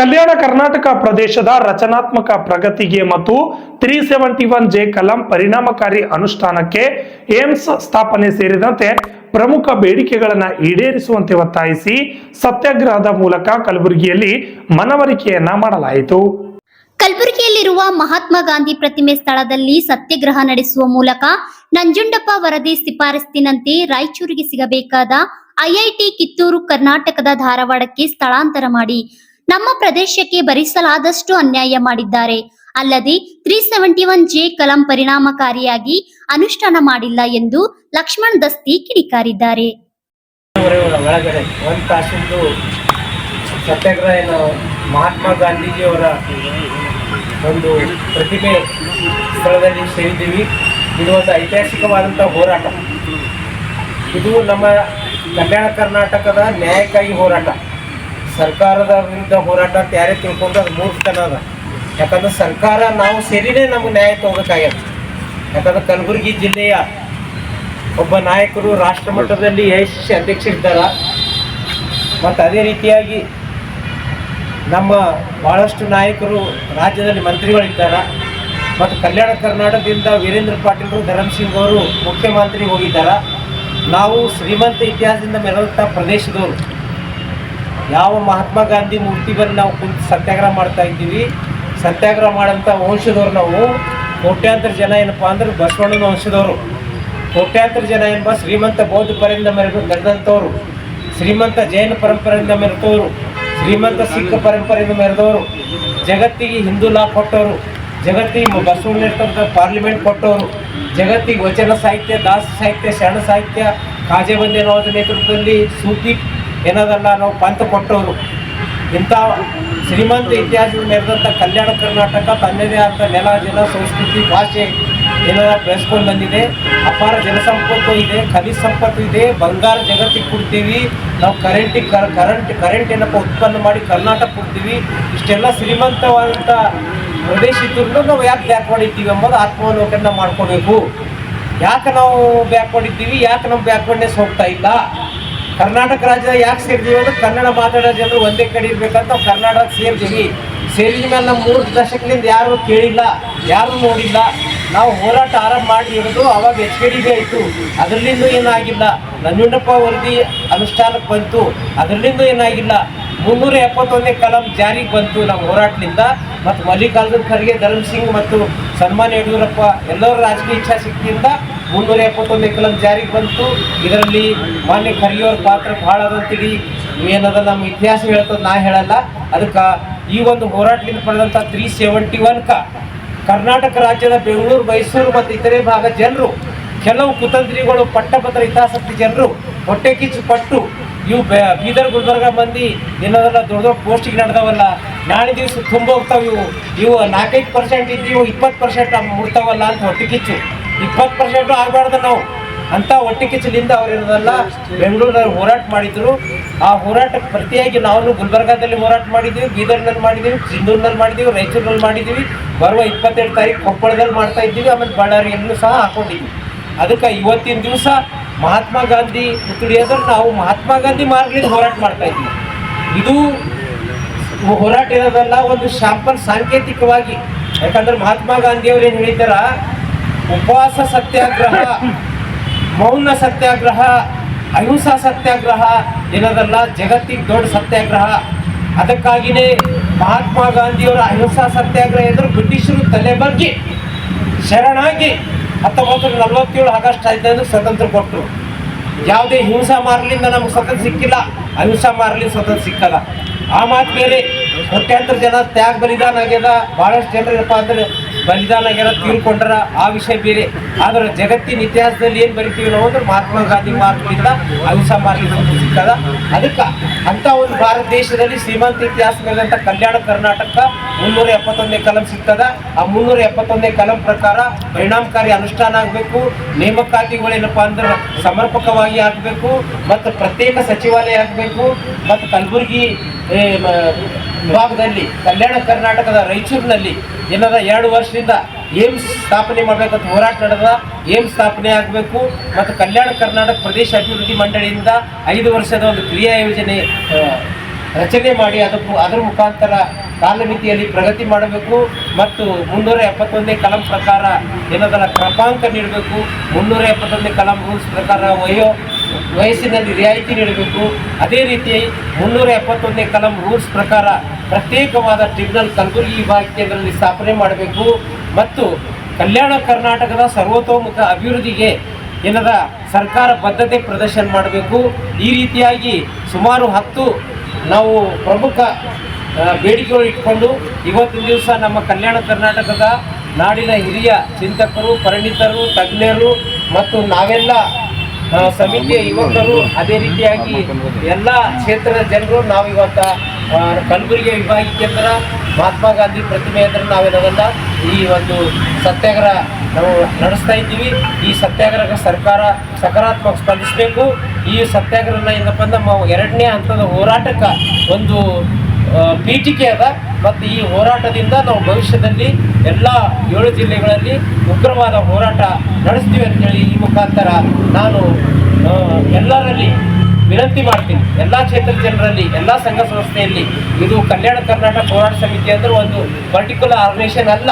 ಕಲ್ಯಾಣ ಕರ್ನಾಟಕ ಪ್ರದೇಶದ ರಚನಾತ್ಮಕ ಪ್ರಗತಿಗೆ ಮತ್ತು ತ್ರೀ ಸೆವೆಂಟಿ ಒನ್ ಜೆ ಕಲಂ ಪರಿಣಾಮಕಾರಿ ಅನುಷ್ಠಾನಕ್ಕೆ ಏಮ್ಸ್ ಸ್ಥಾಪನೆ ಸೇರಿದಂತೆ ಪ್ರಮುಖ ಬೇಡಿಕೆಗಳನ್ನು ಈಡೇರಿಸುವಂತೆ ಒತ್ತಾಯಿಸಿ ಸತ್ಯಾಗ್ರಹದ ಮೂಲಕ ಕಲಬುರಗಿಯಲ್ಲಿ ಮನವರಿಕೆಯನ್ನ ಮಾಡಲಾಯಿತು. ಕಲಬುರಗಿಯಲ್ಲಿರುವ ಮಹಾತ್ಮ ಗಾಂಧಿ ಪ್ರತಿಮೆ ಸ್ಥಳದಲ್ಲಿ ಸತ್ಯಾಗ್ರಹ ನಡೆಸುವ ಮೂಲಕ ನಂಜುಂಡಪ್ಪ ವರದಿ ಶಿಫಾರಸ್ಸಿನಂತೆ ರಾಯಚೂರಿಗೆ ಸಿಗಬೇಕಾದ ಐಐಟಿ ಕಿತ್ತೂರು ಕರ್ನಾಟಕದ ಧಾರವಾಡಕ್ಕೆ ಸ್ಥಳಾಂತರ ಮಾಡಿ. ನಮ್ಮ ಪ್ರದೇಶಕ್ಕೆ ಭರಿಸಲಾದಷ್ಟು ಅನ್ಯಾಯ ಮಾಡಿದ್ದಾರೆ. ಅಲ್ಲದೆ ತ್ರೀ ಸೆವೆಂಟಿ ಒನ್ ಜೆ ಕಲಂ ಪರಿಣಾಮಕಾರಿಯಾಗಿ ಅನುಷ್ಠಾನ ಮಾಡಿಲ್ಲ ಎಂದು ಲಕ್ಷ್ಮಣ್ ದಸ್ತಿ ಕಿಡಿಕಾರಿದ್ದಾರೆ. ಒಳಗಡೆ ಒಂದು ತಾಸಿಂದು ಸತ್ಯಾಗ್ರಹ ಮಹಾತ್ಮ ಗಾಂಧೀಜಿಯವರ ಒಂದು ಪ್ರತಿಮೆ ಸ್ಥಳದಲ್ಲಿ ಸೇರಿದ್ದೀವಿ. ಇದು ಒಂದು ಐತಿಹಾಸಿಕವಾದಂಥ ಹೋರಾಟ. ಇದು ನಮ್ಮ ಕಲ್ಯಾಣ ಕರ್ನಾಟಕದ ನ್ಯಾಯಕ್ಕಾಗಿ ಹೋರಾಟ. ಸರ್ಕಾರದ ವಿರುದ್ಧ ಹೋರಾಟ ಯಾರೇ ತಿಳ್ಕೊಂಡು ಅದು ಮೂರ್ಖತನ ಅದ. ಯಾಕಂದ್ರೆ ಸರ್ಕಾರ ನಾವು ಸೇರಿನೇ ನಮ್ಗೆ ನ್ಯಾಯ ತಗೋಬೇಕಾಗ್ಯದ ಯಾಕಂದ್ರೆ ಕಲಬುರಗಿ ಜಿಲ್ಲೆಯ ಒಬ್ಬ ನಾಯಕರು ರಾಷ್ಟ್ರ ಮಟ್ಟದಲ್ಲಿ ಯಶಸ್ವಿ ಅಧ್ಯಕ್ಷರಿದ್ದಾರೆ. ಮತ್ತು ಅದೇ ರೀತಿಯಾಗಿ ನಮ್ಮ ಭಾಳಷ್ಟು ನಾಯಕರು ರಾಜ್ಯದಲ್ಲಿ ಮಂತ್ರಿಗಳಿದ್ದಾರೆ. ಮತ್ತು ಕಲ್ಯಾಣ ಕರ್ನಾಟಕದಿಂದ ವೀರೇಂದ್ರ ಪಾಟೀಲರು ಧರಮ್ ಅವರು ಮುಖ್ಯಮಂತ್ರಿ ಹೋಗಿದ್ದಾರೆ. ನಾವು ಶ್ರೀಮಂತ ಇತಿಹಾಸದಿಂದ ಮೆರೆದಂಥ ಪ್ರದೇಶದವರು. ಯಾವ ಮಹಾತ್ಮ ಗಾಂಧಿ ಮೂರ್ತಿ ಬಂದು ನಾವು ಕುಂತು ಸತ್ಯಾಗ್ರಹ ಮಾಡ್ತಾ ಇದ್ದೀವಿ. ಸತ್ಯಾಗ್ರಹ ಮಾಡೋಂಥ ವಂಶದವ್ರು ನಾವು. ಕೋಟ್ಯಾಂತರ ಜನ ಏನಪ್ಪ ಅಂದ್ರೆ ಬಸವಣ್ಣನ ವಂಶದವರು. ಕೋಟ್ಯಾಂತರ ಜನ ಎಂಬ ಶ್ರೀಮಂತ ಬೌದ್ಧ ಪರಿಂದ ಮೆರೆದು ಶ್ರೀಮಂತ ಜೈನ ಪರಂಪರೆಯಿಂದ ಮೆರೆದವರು ಶ್ರೀಮಂತ ಸಿಖ್ ಪರಂಪರೆಯಿಂದ ಮೆರೆದವರು. ಜಗತ್ತಿಗೆ ಹಿಂದೂ ಲಾ ಕೊಟ್ಟವರು. ಜಗತ್ತಿಗೆ ಬಸವಣ್ಣ ಪಾರ್ಲಿಮೆಂಟ್ ಕೊಟ್ಟವರು. ಜಗತ್ತಿಗೆ ವಚನ ಸಾಹಿತ್ಯ, ದಾಸ ಸಾಹಿತ್ಯ, ಶರಣ ಸಾಹಿತ್ಯ ಕಾಜೆಬಂದೇನವರ ನೇತೃತ್ವದಲ್ಲಿ ಸೂಫಿ ಏನದಲ್ಲ ನಾವು ಪಂಥ ಕೊಟ್ಟವರು. ಇಂಥ ಶ್ರೀಮಂತ ಇತಿಹಾಸದ ಮೆರೆದಂಥ ಕಲ್ಯಾಣ ಕರ್ನಾಟಕ ತನ್ನದೇ ಆದ ನೆಲ ಜನ ಸಂಸ್ಕೃತಿ, ಭಾಷೆ ಏನಾದ ಬೆಳೆಸ್ಕೊಂಡು ಬಂದಿದೆ. ಅಪಾರ ಜನಸಂಪತ್ತು ಇದೆ, ಖನಿಜ ಸಂಪತ್ತು ಇದೆ, ಬಂಗಾರ ಜಗತ್ತಿಗೆ ಕೊಡ್ತೀವಿ. ನಾವು ಕರೆಂಟಿಗೆ ಕರೆಂಟ್ ಕರೆಂಟ್ ಏನಪ್ಪ ಉತ್ಪನ್ನ ಮಾಡಿ ಕರ್ನಾಟಕ ಕೊಡ್ತೀವಿ. ಇಷ್ಟೆಲ್ಲ ಶ್ರೀಮಂತವಾದಂಥ ಪ್ರದೇಶ ಇದ್ರೂ ನಾವು ಯಾಕೆ ಬ್ಯಾಕ್ ಇದ್ದೀವಿ ಎಂಬುದು ಆತ್ಮಾವಲೋಕನ ಮಾಡ್ಕೋಬೇಕು. ಯಾಕೆ ನಾವು ಬ್ಯಾಕ್ ಮಾಡಿದ್ದೀವಿ? ಯಾಕೆ ನಮ್ಮ ಬ್ಯಾಕ್ವರ್ಡ್ನೆಸ್ ಹೋಗ್ತಾ ಇಲ್ಲ? ಕರ್ನಾಟಕ ರಾಜ್ಯದ ಯಾಕೆ ಸೇರಿದೀವಿ ಅಂದ್ರೆ ಕನ್ನಡ ಮಾತಾಡೋ ಜನರು ಒಂದೇ ಕಡೆ ಇರ್ಬೇಕಂತ ನಾವು ಕರ್ನಾಟಕ ಸೇರಿದೀವಿ ಸೇರಿದ ಮೇಲೆ ನಮ್ಮ ಮೂರು ದಶಕದಿಂದ ಯಾರು ಕೇಳಿಲ್ಲ, ಯಾರು ನೋಡಿಲ್ಲ. ನಾವು ಹೋರಾಟ ಆರಂಭ ಮಾಡಿ ಹಿಡಿದು ಅವಾಗ ಎಚ್ ಕೆ ಡಿ ಬಿ ಆಯಿತು. ಅದರಲ್ಲಿಂದ ಏನಾಗಿಲ್ಲ. ನಂಜುಂಡಪ್ಪ ವರದಿ ಅನುಷ್ಠಾನಕ್ಕೆ ಬಂತು. ಅದರಲ್ಲಿಂದ ಏನಾಗಿಲ್ಲ. ಮುನ್ನೂರ ಎಪ್ಪತ್ತೊಂದನೇ ಕಲಂ ಜಾರಿಗೆ ಬಂತು ನಮ್ಮ ಹೋರಾಟದಿಂದ. ಮತ್ತು ಮಲ್ಲಿಕಾರ್ಜುನ್ ಖರ್ಗೆ, ಧರ್ಮ್ ಸಿಂಗ್ ಮತ್ತು ಸನ್ಮಾನ್ ಯಡಿಯೂರಪ್ಪ ಎಲ್ಲರ ರಾಜಕೀಯ ಇಚ್ಛಾಶಕ್ತಿಯಿಂದ ಮುನ್ನೂರ ಎಪ್ಪತ್ತೊಂದನೇ ಕಲಂ ಜಾರಿಗೆ ಬಂತು. ಇದರಲ್ಲಿ ಮಾನ್ಯ ಖರ್ಗೆ ಅವ್ರ ಪಾತ್ರ ಭಾಳ ಅದಂತೇಳಿ ಏನದ ನಮ್ಮ ಇತಿಹಾಸ ಹೇಳ್ತದೆ, ನಾ ಹೇಳಲ್ಲ. ಅದಕ್ಕೆ ಈ ಒಂದು ಹೋರಾಟದಿಂದ ಪಡೆದಂಥ ತ್ರೀ ಸೆವೆಂಟಿ ಒನ್ಕ ಕರ್ನಾಟಕ ರಾಜ್ಯದ ಬೆಂಗಳೂರು, ಮೈಸೂರು ಮತ್ತು ಇತರೆ ಭಾಗ ಜನರು, ಕೆಲವು ಕುತಂತ್ರಿಗಳು ಪಟ್ಟಭದ್ರ ಹಿತಾಸಕ್ತಿ ಜನರು, ಹೊಟ್ಟೆ ಕಿಚ್ಚು ಪಟ್ಟು ಇವು ಬೀದರ್, ಗುಲ್ಬರ್ಗ ಮಂದಿ ಏನದಲ್ಲ ದೊಡ್ಡ ದೊಡ್ಡ ಪೋಸ್ಟಿಗೆ ನಡೆದವಲ್ಲ, ನಾಳೆ ದಿವಸ ತುಂಬ ಹೋಗ್ತಾವ ಇವು. ಇವು ನಾಲ್ಕೈದು ಪರ್ಸೆಂಟ್ ಇದ್ದೀವು ಇಪ್ಪತ್ತು ಪರ್ಸೆಂಟ್ ಮುಡ್ತಾವಲ್ಲ ಅಂತ ಹೊಟ್ಟೆ ಕಿಚ್ಚು. ಇಪ್ಪತ್ತು ಪರ್ಸೆಂಟು ಆಗಬಾರ್ದು ನಾವು. ಅಂತ ಒಟ್ಟಿ ಕಿಚ್ಚಲಿಂದ ಇರೋದಲ್ಲ ಬೆಂಗಳೂರಲ್ಲಿ ಹೋರಾಟ ಮಾಡಿದ್ರು. ಆ ಹೋರಾಟಕ್ಕೆ ಪ್ರತಿಯಾಗಿ ನಾವು ಗುಲ್ಬರ್ಗಾದಲ್ಲಿ ಹೋರಾಟ ಮಾಡಿದ್ದೀವಿ ಬೀದರ್ನಲ್ಲಿ ಮಾಡಿದ್ದೀವಿ ಸಿಂಧೂರ್ನಲ್ಲಿ ಮಾಡಿದ್ದೀವಿ ರಾಯಚೂರಿನಲ್ಲಿ ಮಾಡಿದ್ದೀವಿ ಬರುವ ಇಪ್ಪತ್ತೆರಡು ತಾರೀಕು ಕೊಪ್ಪಳದಲ್ಲಿ ಮಾಡ್ತಾ ಇದ್ದೀವಿ, ಆಮೇಲೆ ಬಳ್ಳಾರಿಯಲ್ಲೂ ಸಹ ಹಾಕೊಂಡಿದ್ದೀವಿ ಅದಕ್ಕೆ ಇವತ್ತಿನ ದಿವಸ ಮಹಾತ್ಮ ಗಾಂಧಿ ಪುತ್ಳಿಯೋದ್ರೆ ನಾವು ಮಹಾತ್ಮ ಗಾಂಧಿ ಮಾರ್ಗದಿಂದ ಹೋರಾಟ ಮಾಡ್ತಾ ಇದ್ದೀವಿ ಇದು ಹೋರಾಟ ಇರೋದಲ್ಲ ಒಂದು ಶಾಂಪಲ್ ಸಾಂಕೇತಿಕವಾಗಿ. ಯಾಕಂದ್ರೆ ಮಹಾತ್ಮ ಗಾಂಧಿಯವ್ರು ಏನು ಹೇಳಿದಾರ ಉಪವಾಸ ಸತ್ಯಾಗ್ರಹ, ಮೌನ ಸತ್ಯಾಗ್ರಹ, ಅಹಿಂಸಾ ಸತ್ಯಾಗ್ರಹ, ಏನದಲ್ಲ, ಜಗತ್ತಿಗೆ ದೊಡ್ಡ ಸತ್ಯಾಗ್ರಹ. ಅದಕ್ಕಾಗಿಯೇ ಮಹಾತ್ಮ ಗಾಂಧಿಯವರ ಅಹಿಂಸಾ ಸತ್ಯಾಗ್ರಹ ಎದುರು ಬ್ರಿಟಿಷರು ತಲೆ ಬಗ್ಗೆ, ಶರಣಾಗಿ ಹತ್ತೊಂಬತ್ತು ನೂರ ನಲವತ್ತೇಳು ಆಗಸ್ಟ್ ಐದನೇ ಸ್ವತಂತ್ರ ಕೊಟ್ಟರು. ಯಾವುದೇ ಹಿಂಸಾ ಮಾರಲಿಂದ ನಮ್ಗೆ ಸ್ವತಂತ್ರ ಸಿಕ್ಕಿಲ್ಲ, ಅಹಿಂಸಾ ಮಾರಲಿಂದ ಸ್ವತಂತ್ರ ಸಿಕ್ಕಲ್ಲ. ಆ ಮಾತು ಬೇರೆ ಕೋಟ್ಯಾಂತರ ಜನ ತ್ಯಾಗ ಬಲಿದಾನ ಆಗ್ಯದ ಭಾಳಷ್ಟು ಜನರು ಏನಪ್ಪ ಅಂದ್ರೆ ಬಲಿದಾನ ಆಗ್ಯಾರ ತೀರ್ಕೊಂಡ್ರ ಆ ವಿಷಯ ಬೇರೆ. ಆದ್ರೆ ಜಗತ್ತಿನ ಇತಿಹಾಸದಲ್ಲಿ ಏನು ಬರಿತೀವಿ ನಾವು ಅಂದ್ರೆ ಮಹಾತ್ಮ ಗಾಂಧಿ ಮಾರ್ಗದಿಂದ ಅಹಿಂಸಾ ಮಾರ್ಗದಿಂದ ಸಿಗ್ತದ. ಅದಕ್ಕೆ ಅಂತ ಒಂದು ಭಾರತ ದೇಶದಲ್ಲಿ ಶ್ರೀಮಂತ ಇತಿಹಾಸ ಮೇಲಂತ ಕಲ್ಯಾಣ ಕರ್ನಾಟಕ ಮುನ್ನೂರ ಎಪ್ಪತ್ತೊಂದನೇ ಕಲಂ ಸಿಗ್ತದ. ಆ ಮುನ್ನೂರ ಎಪ್ಪತ್ತೊಂದನೇ ಕಲಂ ಪ್ರಕಾರ ಪರಿಣಾಮಕಾರಿ ಅನುಷ್ಠಾನ ಆಗಬೇಕು. ನೇಮಕಾತಿಗಳೇನಪ್ಪ ಅಂದ್ರೆ ಸಮರ್ಪಕವಾಗಿ ಆಗಬೇಕು. ಮತ್ತು ಪ್ರತ್ಯೇಕ ಸಚಿವಾಲಯ ಆಗಬೇಕು. ಮತ್ತು ಕಲಬುರಗಿ ವಿಭಾಗದಲ್ಲಿ ಕಲ್ಯಾಣ ಕರ್ನಾಟಕದ ರಾಯಚೂರಿನಲ್ಲಿ ಏನದ ಎರಡು ವರ್ಷದಿಂದ ಏಮ್ಸ್ ಸ್ಥಾಪನೆ ಮಾಡಬೇಕಂತ ಹೋರಾಟ ನಡೆದ. ಏಮ್ಸ್ ಸ್ಥಾಪನೆ ಆಗಬೇಕು ಮತ್ತು ಕಲ್ಯಾಣ ಕರ್ನಾಟಕ ಪ್ರದೇಶ ಅಭಿವೃದ್ಧಿ ಮಂಡಳಿಯಿಂದ ಐದು ವರ್ಷದ ಒಂದು ಕ್ರಿಯಾ ಯೋಜನೆ ರಚನೆ ಮಾಡಿ ಅದಕ್ಕೂ ಅದರ ಮುಖಾಂತರ ಕಾಲಮಿತಿಯಲ್ಲಿ ಪ್ರಗತಿ ಮಾಡಬೇಕು. ಮತ್ತು ಮುನ್ನೂರ ಎಪ್ಪತ್ತೊಂದನೇ ಕಲಂ ಪ್ರಕಾರ ಏನದರ ಕ್ರಮಾಂಕ ನೀಡಬೇಕು. ಮುನ್ನೂರ ಎಪ್ಪತ್ತೊಂದನೇ ಕಲಂ ರೂಲ್ಸ್ ಪ್ರಕಾರ ವಯೋ ವಯಸ್ಸಿನಲ್ಲಿ ರಿಯಾಯಿತಿ ನೀಡಬೇಕು. ಅದೇ ರೀತಿ ಮುನ್ನೂರ ಎಪ್ಪತ್ತೊಂದನೇ ಕಲಂ ರೂಲ್ಸ್ ಪ್ರಕಾರ ಪ್ರತ್ಯೇಕವಾದ ಟ್ರಿಬ್ಯುನಲ್ ಕಲಬುರಗಿ ವಿಭಾಗ ಕೇಂದ್ರದಲ್ಲಿ ಸ್ಥಾಪನೆ ಮಾಡಬೇಕು. ಮತ್ತು ಕಲ್ಯಾಣ ಕರ್ನಾಟಕದ ಸರ್ವತೋಮುಖ ಅಭಿವೃದ್ಧಿಗೆ ಏನದ ಸರ್ಕಾರ ಬದ್ಧತೆ ಪ್ರದರ್ಶನ ಮಾಡಬೇಕು. ಈ ರೀತಿಯಾಗಿ ಸುಮಾರು ಹತ್ತು ನಾವು ಪ್ರಮುಖ ಬೇಡಿಕೆಗಳು ಇಟ್ಕೊಂಡು ಇವತ್ತಿನ ದಿವಸ ನಮ್ಮ ಕಲ್ಯಾಣ ಕರ್ನಾಟಕದ ನಾಡಿನ ಹಿರಿಯ ಚಿಂತಕರು, ಪರಿಣಿತರು, ತಜ್ಞರು ಮತ್ತು ನಾವೆಲ್ಲ ಸಮಿತಿಯ ಯುವಕರು ಅದೇ ರೀತಿಯಾಗಿ ಎಲ್ಲ ಕ್ಷೇತ್ರದ ಜನರು, ನಾವು ಇವತ್ತ ಕಲಬುರಗಿ ವಿಭಾಗೀಯ ಕೇಂದ್ರ, ಮಹಾತ್ಮ ಗಾಂಧಿ ಪ್ರತಿಮೆ ಹತ್ರ ನಾವೇನದಲ್ಲ ಈ ಒಂದು ಸತ್ಯಾಗ್ರಹ ನಾವು ನಡೆಸ್ತಾ ಇದ್ದೀವಿ. ಈ ಸತ್ಯಾಗ್ರಹಕ್ಕೆ ಸರ್ಕಾರ ಸಕಾರಾತ್ಮಕ ಸ್ಪಂದಿಸಬೇಕು. ಈ ಸತ್ಯಾಗ್ರಹನ ಏನಪ್ಪ ಅಂದ್ರೆ, ನಮ್ಮ ಎರಡನೇ ಹಂತದ ಹೋರಾಟಕ್ಕೆ ಒಂದು ಪೀಠಿಕೆ ಅದ. ಮತ್ತು ಈ ಹೋರಾಟದಿಂದ ನಾವು ಭವಿಷ್ಯದಲ್ಲಿ ಎಲ್ಲ ಏಳು ಜಿಲ್ಲೆಗಳಲ್ಲಿ ಉಗ್ರವಾದ ಹೋರಾಟ ನಡೆಸ್ತೀವಿ ಅಂತೇಳಿ ಈ ಮುಖಾಂತರ ನಾನು ಎಲ್ಲರಲ್ಲಿ ವಿನಂತಿ ಮಾಡ್ತೀನಿ. ಎಲ್ಲ ಕ್ಷೇತ್ರ ಜನರಲ್ಲಿ, ಎಲ್ಲ ಸಂಘ ಸಂಸ್ಥೆಯಲ್ಲಿ ಇದು ಕಲ್ಯಾಣ ಕರ್ನಾಟಕ ಹೋರಾಟ ಸಮಿತಿ ಅಂದರೆ ಒಂದು ಪರ್ಟಿಕ್ಯುಲರ್ ಆರ್ಗನೈಸೇಷನ್ ಅಲ್ಲ.